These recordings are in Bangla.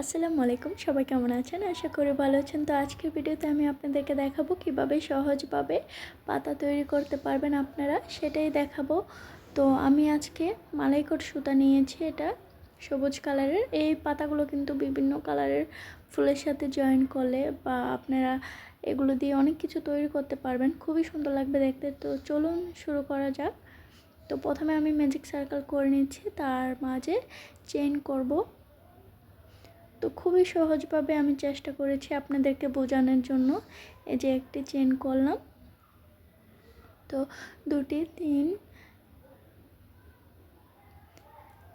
আসসালামু আলাইকুম, সবাই কেমন আছেন? আশা করি ভালো আছেন। তো আজকের ভিডিওতে আমি আপনাদেরকে দেখাবো কীভাবে সহজভাবে পাতা তৈরি করতে পারবেন আপনারা, সেটাই দেখাবো। তো আমি আজকে মালাইকট সুতা নিয়েছি এটা, সবুজ কালারের। এই পাতাগুলো কিন্তু বিভিন্ন কালারের ফুলের সাথে জয়েন করলে বা আপনারা এগুলো দিয়ে অনেক কিছু তৈরি করতে পারবেন। খুবই সুন্দর লাগবে দেখতে। তো চলুন শুরু করা যাক। তো প্রথমে আমি ম্যাজিক সার্কেল করে নিচ্ছি, তার মাঝে চেইন করব। তো খুবই সহজভাবে আমি চেষ্টা করেছি আপনাদেরকে বোঝানোর জন্য। এই যে একটি চেন করলাম। তো দুটি, তিন,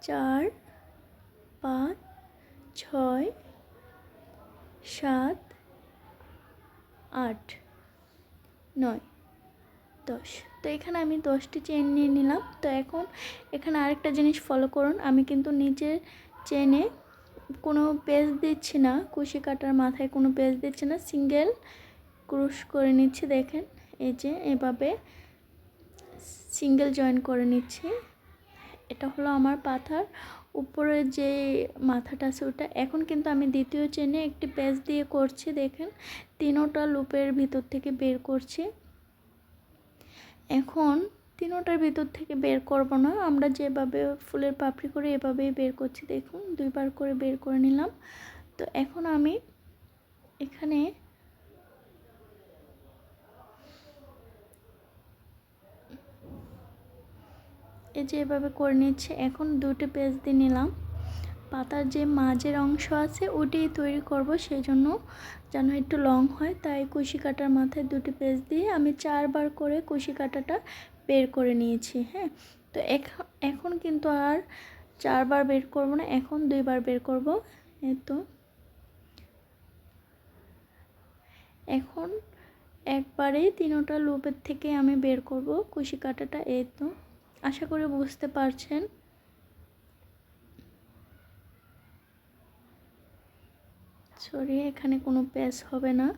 চার, পাঁচ, ছয়, সাত, আট, নয়, দশ। তো এখানে আমি দশটি চেন নিয়ে নিলাম। তো এখন এখানে আরেকটা জিনিস ফলো করুন। আমি কিন্তু নিচের চেনে কোনো পেজ দিচ্ছি না, কুশি কাটার মাথায় কোনো পেজ দিচ্ছি না, সিঙ্গেল ক্রুশ করে নিচ্ছি, দেখেন, এই যে এভাবে সিঙ্গেল জয়েন করে নিচ্ছি। এটা হলো আমার পাথার, উপরে যে মাথাটা আছে ওটা। এখন কিন্তু আমি দ্বিতীয় চেনে একটি পেজ দিয়ে করছি, দেখেন, তিনোটা লুপের ভিতর থেকে বের করছি। এখন তিনোটার ভিতর থেকে বের করব না। আমরা যেভাবে ফুলের পাপড়ি করে এভাবেই বের করছি, দেখুন, দুইবার করে বের করে নিলাম। তো এখন আমি এখানে এই যে এভাবে করে নিচ্ছে, এখন দুটি পেজ দিয়ে নিলাম। পাতার যে মাঝের অংশ আছে, ওটাই তৈরি করব সেই জন্য যেন একটু লং হয়। তাই কুশি কাটার মাথায় দুটি পেজ দিয়ে আমি চারবার করে কুশি কাটাটা বের করে নিয়েছি হ্যাঁ? তো এখন কিন্তু আর চারবার বের করব না, এখন দুইবার বের করব তো। এখন একবারেই তিনোটা লুপের থেকে আমি বের করব, কুশি কাটাটা, এই তো। আশা করি বুঝতে পারছেন। সরি এখানে কোনো প্যাস হবে না।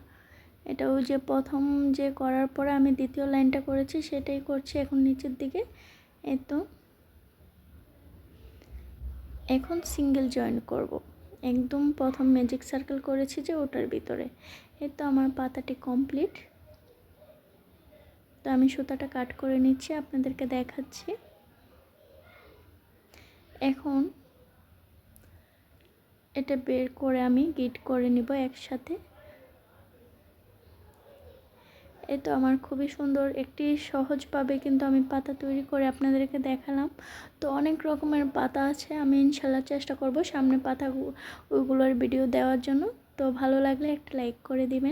এটা ওই যে প্রথম যে করার পরে আমি দ্বিতীয় লাইনটা করেছি, সেটাই করছি এখন নিচের দিকে। এই তো। এখন সিঙ্গেল জয়েন করব। একদম প্রথম ম্যাজিক সার্কেল করেছি যে ওটার ভিতরে। এই তো আমার পাতাটি কমপ্লিট। তো আমি সুতাটা কাট করে নিচ্ছি, আপনাদেরকে দেখাচ্ছি। এখন এটা বের করে আমি গিট করে নিব একসাথে। এ তো আমার খুবই সুন্দর। একটি সহজভাবে কিন্তু আমি পাতা তৈরি করে আপনাদেরকে দেখালাম। তো অনেক রকমের পাতা আছে, আমি ইনশাল্লাহ চেষ্টা করব সামনে পাতা ওগুলোর ভিডিও দেওয়ার জন্য। তো ভালো লাগলে একটা লাইক করে দিবেন।